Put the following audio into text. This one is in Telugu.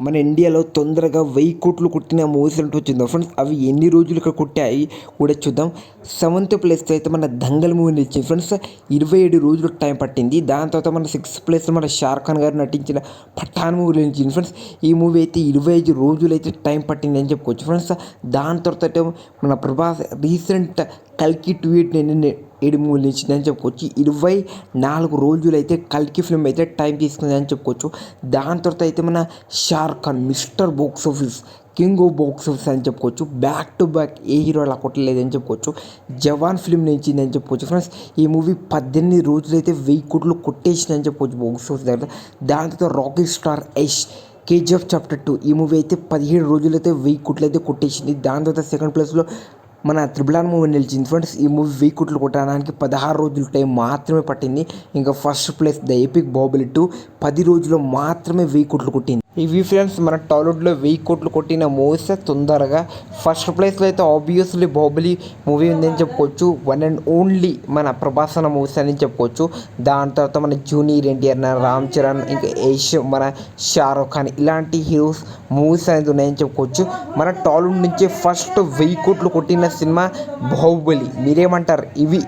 మన ఇండియాలో తొందరగా వెయ్యి కోట్లు కొట్టిన మూవీస్ అంటూ వచ్చిందో. ఫ్రెండ్స్ అవి ఎన్ని రోజులు ఇక్కడ కొట్టాయి కూడా చూద్దాం. సెవెంత్ ప్లేస్లో అయితే మన దంగల్ మూవీ నిలిచింది ఫ్రెండ్స్ ఇరవై ఏడు రోజులు టైం పట్టింది. దాని తర్వాత మన సిక్స్త్ ప్లేస్లో మన షారుఖ్ ఖాన్ గారు నటించిన పఠాన్ మూవీ నిలిచింది ఫ్రెండ్స్ ఈ మూవీ అయితే ఇరవై ఐదు రోజులు అయితే టైం పట్టింది అని చెప్పుకోవచ్చు. ఫ్రెండ్స్ దాని తర్వాత అయితే మన ప్రభాస్ రీసెంట్ కల్కి టూ ఎయిట్ ఏడు ఏడు నుంచి నిలిచిందని చెప్పుకోవచ్చు. ఇరవై నాలుగు రోజులు అయితే కల్కి ఫిల్మ్ అయితే టైం తీసుకుంది అని చెప్పుకోవచ్చు. దాని తర్వాత అయితే మన Shahrukh Khan mister box office king of box office అని చెప్పుకోవచ్చు. Back to back A hero అలా కొట్టలేదని చెప్పుకోవచ్చు. జవాన్ ఫిల్మ్ నిలిచింది అని చెప్పుకోవచ్చు. ఫ్రెండ్స్ ఈ మూవీ పద్దెనిమిది రోజులు అయితే వెయ్యి కోట్లు కొట్టేసింది అని చెప్పుకోవచ్చు బాక్స్ ఆఫీస్ దగ్గర. దాని తర్వాత rocket star Yash KGF chapter two ఈ మూవీ అయితే పదిహేడు రోజులు అయితే వెయ్యి కోట్లు అయితే కొట్టేసింది. దాని తర్వాత సెకండ్ ప్లేస్లో మన త్రిబుల్ ఆర్ మూవీ నిలిచింది. ఫ్రెండ్స్ ఈ మూవీ వెయ్యి కోట్లు కొట్టడానికి పదహారు రోజులు టైం మాత్రమే పట్టింది. ఇంకా first place the epic Baahubali two పది రోజుల్లో మాత్రమే వెయ్యి కోట్లు కొట్టింది. ఇవి ఫ్రెండ్స్ మన టాలీవుడ్లో వెయ్యి కోట్లు కొట్టిన మూవీస్ తొందరగా ఫస్ట్ ప్లేస్లో అయితే ఆబ్వియస్లీ బాహుబలి మూవీ ఉందని చెప్పుకోవచ్చు వన్ అండ్ ఓన్లీ మన ప్రభాస్ అన్న మూవీస్ అని చెప్పుకోవచ్చు దాని తర్వాత మన జూనియర్ ఎన్టీఆర్ రామ్ చరణ్ ఇంకా యష్ మన షారుఖ్ ఖాన్ ఇలాంటి హీరోస్ మూవీస్ అనేది ఉన్నాయని చెప్పుకోవచ్చు మన టాలీవుడ్ నుంచి ఫస్ట్ వెయ్యి కోట్లు కొట్టిన సినిమా బాహుబలి. మీరేమంటారు? ఇవి